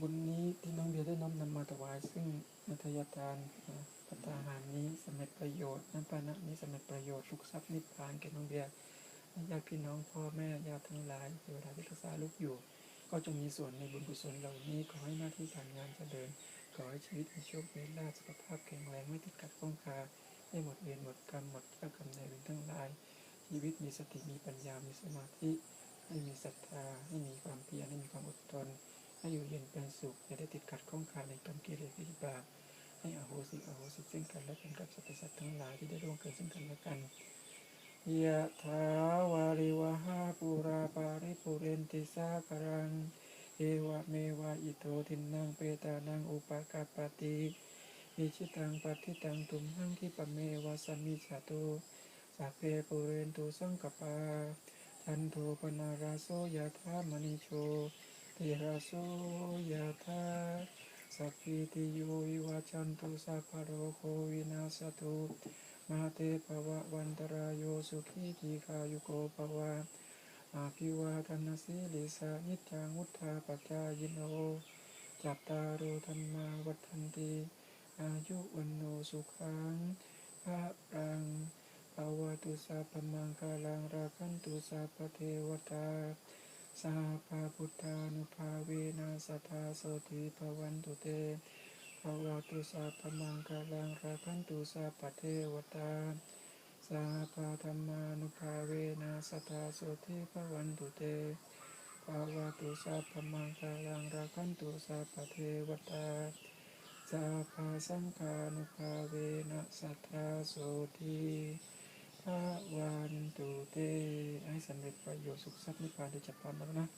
บุญนี้ที่น้องเบียร์ได้น้อมนำมาถวายซึ่งนัทยทานนะพัตตาหารนี้สำเร็จประโยชน์น้ำปานะนี้สำเร็จประโยชน์สุขทรัพย์นิพพานแก่น้องเบียร์ญาติพี่น้องพ่อแม่ญาติทั้งหลายเทวดาที่รักษาลูกอยู่ ก็จงมีส่วนในบุญกุศลเหล่านี้ขอให้หน้าที่การงานเจริญขอให้ชีวิตมีโชคมีลาภสุขภาพแข็งแรงไม่ติดขัดข้องคาให้หมดเวรหมดกรรมหมดเจ้ากรรมนายเวรทั้งหลายชีวิตมีสติมีปัญญามีสมาธิให้มีศรัทธาให้มีความเพียรให้มีความอดทน ให้อยู่เย็นเป็นสุขอย่าได้ติดขัดข้องคาในกรรมกิเลสวิบากให้อโหสิอโหสิซึ่งกันและกันกับสรรพสัตว์ทั้งหลายที่ได้ร่วมเกิดซึ่งกันและกันยะถาวาริวหาปุราปาริปุเรนติสาครังเอวะเมวะอิโตทินังเปตานังอุปกาปติอิชิตังปัติตังตุมหังคิปเมวะสมิจฉาตุสัพเพปุเรนตุสังกปาจันโทปนาราโสยะธามณิโช ติราโสยะธาสัพพิติโยวิวัจันตุสัพพะโรโควินาสตุมาเตภวะวันตรายโยสุขีทีคายุโกภวะอาภิวาทนาสีลิสานิจังวุธาปจายโนจัตตารุธรรมาวัฏันติอายุวันโนสุขังพระรังภาวตุสัพพมังคาลังราคันตุสัพพเทวตา สาพาพุทธานุภาเวนัสทธาโสติภวันตุเตภาวะตุสัพพมังคาลังราคันตุสัพพเทวตาสาพาธรรมานุภาเวนัสทธาโสติภวันตุเตภาวะตุสัพพมังคาลังราคันตุสัพพเทวตาสาพาสังฆานุภาเวนะสัทธาโสทีพระวันตุเตให้ สำเร็จประโยชน์สุขทรัพย์นิพพานโดยจับพลันแล้วนะ